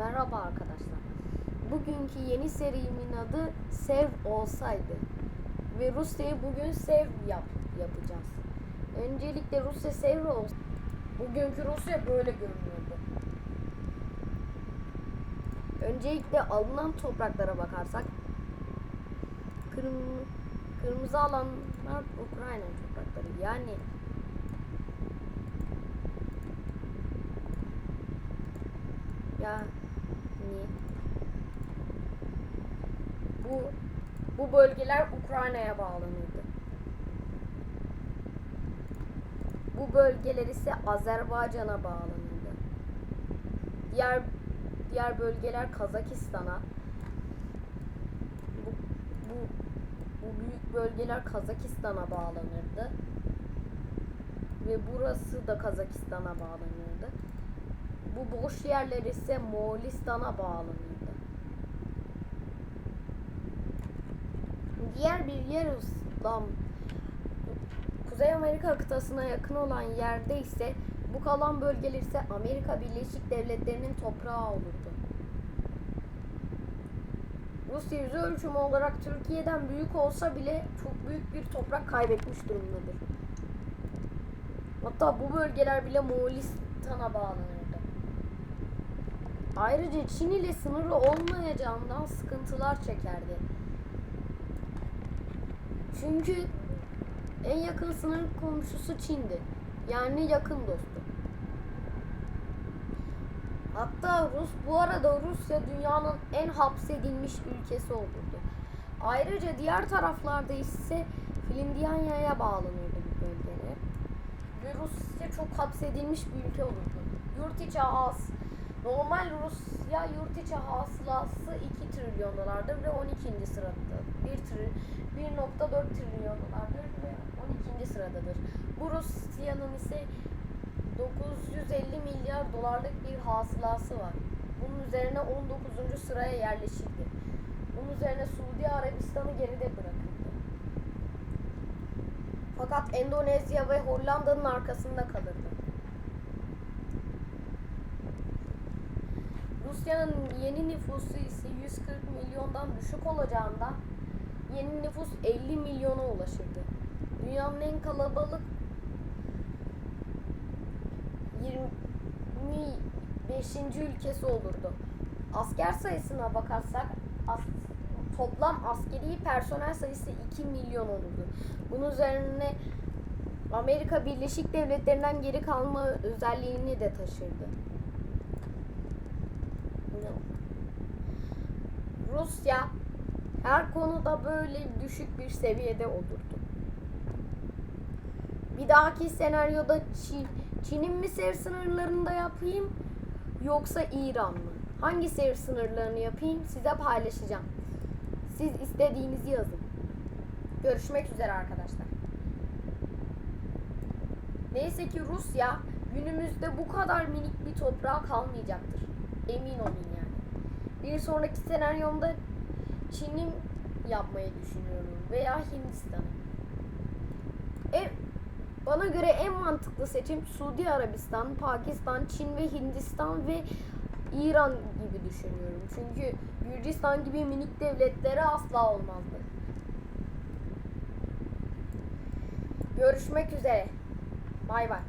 Merhaba arkadaşlar. Bugünkü yeni serimin adı Sev olsaydı. Ve Rusya'yı bugün Sev yap yapacağız. Öncelikle Rusya Sev olsun. Bugünkü Rusya böyle görünüyordu. Öncelikle alınan topraklara bakarsak kırm kırmızı alanlar Ukrayna toprakları. Yani ya niye? Bu bu bölgeler Ukrayna'ya bağlanırdı. Bu bölgeler ise Azerbaycan'a bağlanırdı. Diğer diğer bölgeler Kazakistan'a. Bu, bu, bu büyük bölgeler Kazakistan'a bağlanırdı. Ve burası da Kazakistan'a bağlanırdı. Bu boş yerler ise Moğolistan'a bağlanırdı. Diğer bir yer İslam Kuzey Amerika kıtasına yakın olan yerde ise bu kalan bölgeler ise Amerika Birleşik Devletleri'nin toprağı olurdu. Rusya yüz ölçümü olarak Türkiye'den büyük olsa bile çok büyük bir toprak kaybetmiş durumdadır. Hatta bu bölgeler bile Moğolistan'a bağlanırdı. Ayrıca Çin ile sınırı olmayacağından sıkıntılar çekerdi. Çünkü en yakın sınır komşusu Çin'di. Yani yakın dostu. Hatta Rus bu arada Rusya dünyanın en hapsedilmiş ülkesi olurdu. Ayrıca diğer taraflarda ise Finlandiya'ya bağlanırdı bu bölgeler. Ve Rusya çok hapsedilmiş bir ülke olurdu. Yurt içi has normal Rusya yurt içi hasılası 2 trilyon dolardır ve 12. sırada. 1 tri 1.4 trilyon dolardır ve 12. sıradadır. Bu Rusya'nın ise 950 milyar dolarlık bir hasılası var. Bunun üzerine 19. sıraya yerleşildi. Bunun üzerine Suudi Arabistan'ı geride bırakıldı. Fakat Endonezya ve Hollanda'nın arkasında kalırdı. Rusya'nın yeni nüfusu ise 140 milyondan düşük olacağından yeni nüfus 50 milyona ulaşırdı. Dünyanın en kalabalık 25. ülkesi olurdu. Asker sayısına bakarsak as, toplam askeri personel sayısı 2 milyon olurdu. Bunun üzerine Amerika Birleşik Devletleri'nden geri kalma özelliğini de taşırdı. Rusya her konuda böyle düşük bir seviyede olurdu. Bir dahaki senaryoda Çin, Çin'in mi sev sınırlarında yapayım yoksa İran mı? Hangi sev sınırlarını yapayım size paylaşacağım. Siz istediğinizi yazın. Görüşmek üzere arkadaşlar. Neyse ki Rusya günümüzde bu kadar minik bir toprağa kalmayacaktır. Emin olun yani. Bir sonraki senaryomda Çin'in yapmayı düşünüyorum veya Hindistan'ı. En, bana göre en mantıklı seçim Suudi Arabistan, Pakistan, Çin ve Hindistan ve İran gibi düşünüyorum. Çünkü Gürcistan gibi minik devletlere asla olmazdı. Görüşmek üzere. Bay bay.